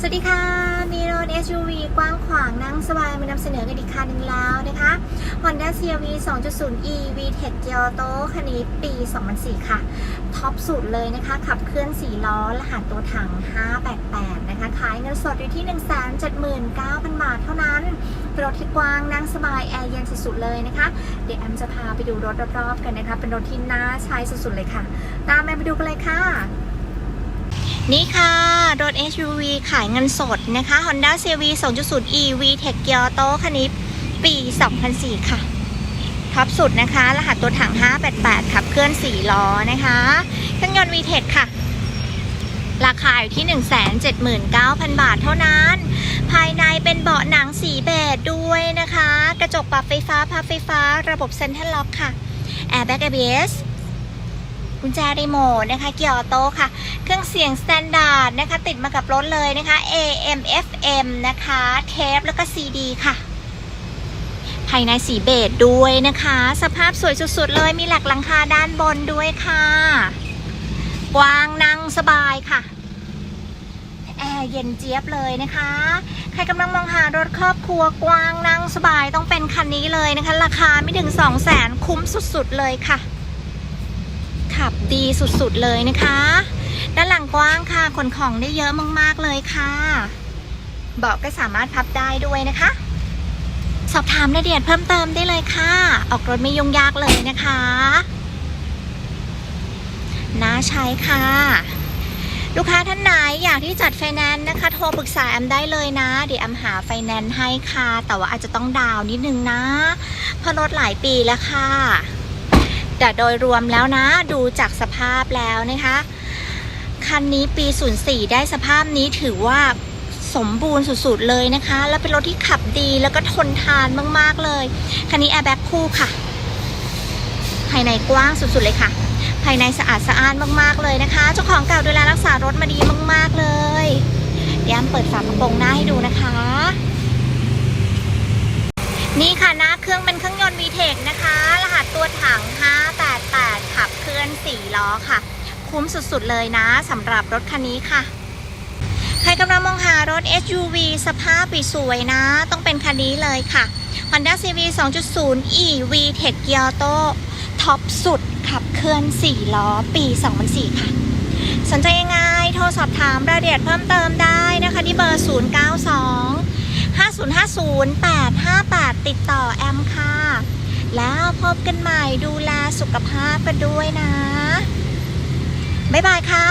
สวัสดีค่ะ มีรถ SUV กว้างขวางนั่งสบายมานำเสนอกันอีกคันหนึงแล้วนะคะ Honda CRV 2.0 e VTEC Giotto คันนี้ปี 2004 ค่ะ ท็อปสุดเลยนะคะ ขับเคลื่อน 4 ล้อ รหัสตัวถัง 588 นะคะ ขายเงินสดอยู่ที่ 179,000 บาทเท่านั้นเป็นรถที่กว้างนั่งสบาย แอร์เย็นสุดๆเลยนะคะ เดี๋ยวแอมจะพาไปดูรถรอบๆกันนะคะ เป็นรถที่น่าใช้สุดๆเลยค่ะ ตามแอมไปดูกันเลยค่ะ นี่ค่ะ รถ SUV ขายเงินสดนะคะ Honda CRV 2.0 e VTEC Giotto คันนี้ปี 2004 ค่ะ ท็อปสุดนะคะ รหัสตัวถัง 588 ขับเคลื่อน 4 ล้อนะคะเครื่องยนต์ VTEC ค่ะ ราคาอยู่ที่ 179,000 บาทเท่านั้น ภายในเป็นเบาะหนังสีเบจด้วยนะคะ กระจกปรับไฟฟ้าพับไฟฟ้า ระบบเซ็นทรัลล็อกค่ะ Airbag ABS กุญแจรีโมทนะคะ เกียร์ออโต้ค่ะ เครื่องเสียงสแตนดาร์ดนะคะ ติดมากับรถเลยนะคะ AM FM นะคะเทปแล้วก็ CD ค่ะ ภายในสีเบจด้วยนะคะ สภาพสวยสุดๆเลยมีหลักหลังคาด้านบนด้วยค่ะ กว้างนั่งสบายค่ะแอร์เย็นเจี๊ยบเลยนะคะ ใครกำลังมองหารถครอบครัวกว้างนั่งสบายต้องเป็นคันนี้เลยนะคะ ราคาไม่ถึง 2 0 0แสนคุ้มสุดๆเลยค่ะ ขับดีสุดๆเลยนะคะ ด้านหลังกว้างค่ะขนของได้เยอะมากๆเลยค่ะเบาะก็สามารถพับได้ด้วยนะคะ สอบถามรายละเอียดเพิ่มเติมได้เลยค่ะ ออกรถไม่ยุ่งยากเลยนะคะน่าใช้ค่ะ ลูกค้าท่านไหนอยากที่จัดไฟแนนซ์นะคะ โทรปรึกษาแอมได้เลยนะ เดี๋ยวแอมหาไฟแนนซ์ให้ค่ะ แต่ว่าอาจจะต้องดาวน์นิดนึงนะ เพราะรถหลายปีแล้วค่ะ แต่โดยรวมแล้วนะ ดูจากสภาพแล้วนะคะ คันนี้ปี 04 ได้สภาพนี้ถือว่าสมบูรณ์สุดๆเลยนะคะ แล้วเป็นรถที่ขับดีแล้วก็ทนทานมากๆเลย คันนี้แอร์แบ็กคู่ค่ะ ภายในกว้างสุดๆเลยค่ะ ภายในสะอาดสะอ้านมากๆเลยนะคะ เจ้าของเก่าดูแลรักษารถมาดีมากๆเลยเดี๋ยวเปิดฝากระโปรงหน้าให้ดูนะคะ นี่ค่ะหน้าเครื่องเป็นเครื่องยนต์ VTEC นะคะ รหัสตัวถัง 588 ขับเคลื่อน4ล้อค่ะ คุ้มสุดๆเลยนะสำหรับรถคันนี้ค่ะ ใครกำลังมองหารถ SUV สภาพสวยนะ ต้องเป็นคันนี้เลยค่ะ Honda CV 2.0 EV Tech Giotto ท็อปสุดขับเคลื่อน 4 ล้อ ปี 2004 ค่ะ สนใจยังไง โทรสอบถามรายละเอียดเพิ่มเติมได้นะคะ ที่เบอร์ 092 5050 858 ติดต่อแอมค่ะ แล้วพบกันใหม่ดูแลสุขภาพกันด้วยนะ บ๊ายบายค่ะ